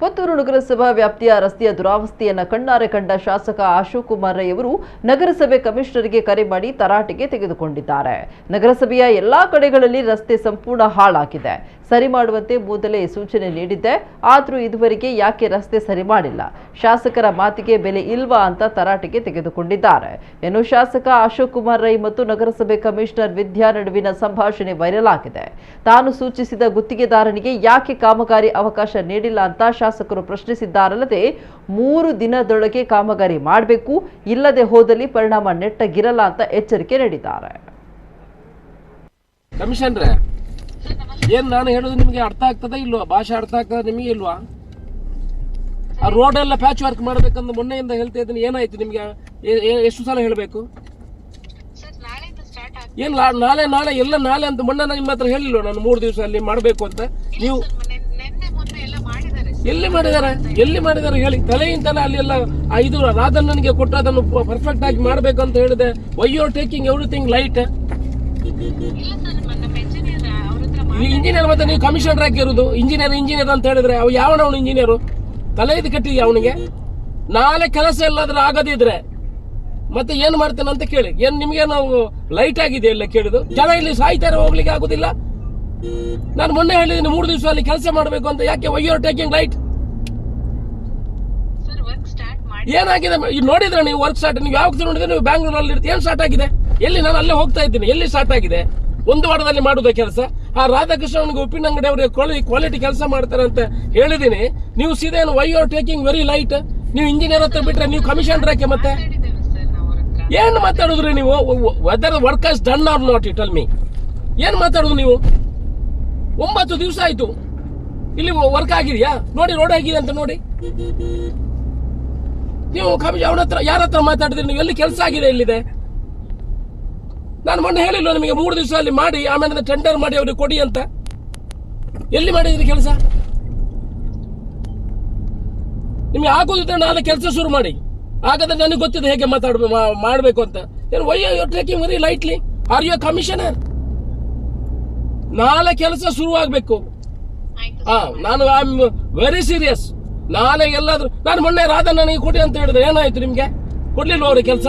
ಪುತ್ತೂರು ನಗರಸಭಾ ವ್ಯಾಪ್ತಿಯ ರಸ್ತೆಯ ದುರಾವಸ್ಥೆಯನ್ನ ಕಣ್ಣಾರೆ ಕಂಡ ಶಾಸಕ ಅಶೋಕ್ ಕುಮಾರ್ ರೈ ಅವರು ನಗರಸಭೆ ಕಮಿಷನರ್ಗೆ ಕರೆ ಮಾಡಿ ತರಾಟೆಗೆ ತೆಗೆದುಕೊಂಡಿದ್ದಾರೆ. ನಗರಸಭೆಯ ಎಲ್ಲಾ ಕಡೆಗಳಲ್ಲಿ ರಸ್ತೆ ಸಂಪೂರ್ಣ ಹಾಳಾಗಿದೆ. ಸರಿ ಮಾಡುವಂತೆ ಮೊದಲೇ ಸೂಚನೆ ನೀಡಿದ್ದೆ. ಆದರೂ ಇದುವರೆಗೆ ಯಾಕೆ ರಸ್ತೆ ಸರಿ ಮಾಡಿಲ್ಲ? ಶಾಸಕರ ಮಾತಿಗೆ ಬೆಲೆ ಇಲ್ವಾ ಅಂತ ತರಾಟೆಗೆ ತೆಗೆದುಕೊಂಡಿದ್ದಾರೆ. ಇನ್ನು ಶಾಸಕ ಅಶೋಕ್ ಕುಮಾರ್ ರೈ ಮತ್ತು ನಗರಸಭೆ ಕಮಿಷನರ್ ವಿದ್ಯಾ ನಡುವಿನ ಸಂಭಾಷಣೆ ವೈರಲ್ ಆಗಿದೆ. ತಾನು ಸೂಚಿಸಿದ ಗುತ್ತಿಗೆದಾರನಿಗೆ ಯಾಕೆ ಕಾಮಗಾರಿ ಅವಕಾಶ ನೀಡಿಲ್ಲ ಅಂತ ಶಾಸಕರು ಪ್ರಶ್ನಿಸಿದ್ದಾರಲ್ಲದೆ, ಮೂರು ದಿನದೊಳಗೆ ಕಾಮಗಾರಿ ಮಾಡಬೇಕು, ಇಲ್ಲದೆ ಹೋದಲ್ಲಿ ಪರಿಣಾಮ ನೆಟ್ಟಗಿರಲ್ಲ ಅಂತ ಎಚ್ಚರಿಕೆ ನೀಡಿದ್ದಾರೆ. ಏನ್ ನಾನು ಹೇಳೋದು ನಿಮಗೆ ಅರ್ಥ ಆಗ್ತದ ಇಲ್ವಾ? ಭಾಷೆ ಅರ್ಥ ಆಗ್ತದ ನಿಮಗೆ ಇಲ್ವಾ? ಆ ರೋಡ್ ಎಲ್ಲ ಪ್ಯಾಚ್ ವರ್ಕ್ ಮಾಡ್ಬೇಕಂದ್ರೆ ಮೊನ್ನೆಯಿಂದ ಹೇಳ್ತಾ ಇದ್ದೀನಿ. ಏನಾಯ್ತು ನಿಮ್ಗೆ? ಎಷ್ಟು ಸಲ ಹೇಳಬೇಕು? ಏನ್ ನಾಳೆ ನಾಳೆ, ಎಲ್ಲ ನಾಳೆ ಅಂತ ಮೊನ್ನೆ ನಾನು ನಿಮ್ಮ ಹತ್ರ ಹೇಳಿಲ್ವ ನಾನು ಮೂರು ದಿವಸ ಅಲ್ಲಿ ಮಾಡಬೇಕು ಅಂತ? ನೀವು ಎಲ್ಲ ಮಾಡಿದ್ದಾರೆ? ಎಲ್ಲಿ ಮಾಡಿದ್ದಾರೆ? ಹೇಳಿ. ತಲೆಯಿಂದಲೇ ಅಲ್ಲಿ ಎಲ್ಲ ಐದು ರಾಧನ್ ನನಗೆ ಕೊಟ್ಟು ಅದನ್ನು ಪರ್ಫೆಕ್ಟ್ ಆಗಿ ಮಾಡಬೇಕು ಅಂತ ಹೇಳಿದೆ. Why you are taking everything light ಇಲ್ಲ ಸರ್ ನಮ್ಮ ಇಂಜಿನಿಯರ್ ಅವ್ರ ಹತ್ರ ಈ ಇಂಜಿನಿಯರ್ ಮತ್ತೆ ನೀವು ಕಮಿಷನರ್ ಹಾಕಿರೋದು ಇಂಜಿನಿಯರ್ ಇಂಜಿನಿಯರ್ ಅಂತ ಹೇಳಿದ್ರೆ ಅವ್ ಯಾವನ ಅವನು ಇಂಜಿನಿಯರ್ ತಲೆ ಇದು ಕಟ್ಟಿದ್ಯಾ ಅವನಿಗೆ ನಾಳೆ ಕೆಲಸ ಎಲ್ಲಾದ್ರೂ ಆಗದಿದ್ರೆ ಮತ್ತೆ ಏನ್ ಮಾಡ್ತೇನೆ ಅಂತ ಕೇಳಿ. ಏನ್ ನಿಮ್ಗೆ ನಾವು ಲೈಟ್ ಆಗಿದೆ ಎಲ್ಲ ಕೇಳಿದು? ಜನ ಇಲ್ಲಿ ಸಾಯ್ತಾರೆ ಹೋಗ್ಲಿಕ್ಕೆ ಆಗುದಿಲ್ಲ. ನಾನು ಮೊನ್ನೆ ಹೇಳಿದ್ದೀನಿ ಮೂರು ದಿವಸ ಅಲ್ಲಿ ಕೆಲಸ ಮಾಡಬೇಕು ಅಂತ. ಯಾಕೆ? ವೈ ಆರ್ ಟೇಕಿಂಗ್ ಲೈಟ್ ಏನಾಗಿದೆ? ನೋಡಿದ್ರೆ ನೀವು ವರ್ಕ್ ಸ್ಟಾರ್ಟ್ ನೀವು ಯಾವಾಗ ನೋಡಿದ್ರೆ ನೀವು ಬ್ಯಾಂಗ್ಳೂರಲ್ಲಿ ಇರ್ತೀವಿ ಏನ್ ಸ್ಟಾರ್ಟ್ ಆಗಿದೆ? ಎಲ್ಲಿ? ನಾನು ಅಲ್ಲೇ ಹೋಗ್ತಾ ಇದ್ದೀನಿ. ಎಲ್ಲಿ ಸ್ಟಾರ್ಟ್ ಆಗಿದೆ? ಒಂದು ವಾರದಲ್ಲಿ ಮಾಡುದ ಕೆಲಸ? ಆ ರಾಧಾಕೃಷ್ಣ ಉಪ್ಪಿನ ಅಂಗಡಿ ಅವರಿಗೆ ಕ್ವಾಲಿಟಿ ಕೆಲಸ ಮಾಡ್ತಾರೆ ಅಂತ ಹೇಳಿದೀನಿ. ನೀವು ಸೀದಾ why are taking very light ನೀವು ಇಂಜಿನಿಯರ್ ಹತ್ರ ಬಿಟ್ರೆ ನೀವು ಕಮಿಷನ್ ಯಾಕೆ ಮತ್ತೆ? ಏನು ಏನ್ ಮಾತಾಡಿದ್ರಿ ನೀವು? Whether work done or not it me ಏನ್ ಮಾತಾಡುದು ನೀವು? ಒಂಬತ್ತು ದಿವಸ ಆಯ್ತು. ಇಲ್ಲಿ ವರ್ಕ್ ಆಗಿದೆಯಾ? ನೋಡಿ ರೋಡ್ ಆಗಿದೆ ಅಂತ ನೋಡಿ. ನೀವು ಕಮಿಷನ್ ಅವನ ಹತ್ರ ಯಾರ ಹತ್ರ ಮಾತಾಡಿದ್ರಿ? ನೀವು ಎಲ್ಲಿ ಕೆಲಸ ಆಗಿದೆ ಎಲ್ಲಿದೆ? ನಾನು ಮೊನ್ನೆ ಹೇಳಿಲ್ಲ ನಿಮಗೆ? ಮೂರು ದಿವಸ ಅಲ್ಲಿ ಮಾಡಿ ಆಮೇಲೆ ಟೆಂಡರ್ ಮಾಡಿ ಅವ್ರಿಗೆ ಕೊಡಿ ಅಂತ. ಎಲ್ಲಿ ಮಾಡಿದ್ರಿ ಕೆಲಸ? ನಿಮ್ಗೆ ಆಗೋದಿದ್ರೆ ನಾನು ಕೆಲಸ ಶುರು ಮಾಡಿ. ಹಾಗಾದ್ರೆ ನನಗೆ ಗೊತ್ತಿದೆ ಹೇಗೆ ಮಾತಾಡ್ಬೇಕು ಮಾಡಬೇಕು ಅಂತ. ಏನು why you taking very lightly are you commissioner ನಾಳೆ ಕೆಲಸ ಶುರು ಆಗ್ಬೇಕು. ಹಾ ನಾನು ಐ ಆಮ್ ವೆರಿ ಸೀರಿಯಸ್ ನಾಳೆ ಎಲ್ಲಾದ್ರೂ ನಾನು ಮೊನ್ನೆ ರಾಧ ನನಗೆ ಕೊಡಿ ಅಂತ ಹೇಳಿದ್ರೆ ಏನಾಯ್ತು ನಿಮ್ಗೆ? ಕೊಡ್ಲಿಲ್ಲ ಅವ್ರಿಗೆ ಕೆಲಸ?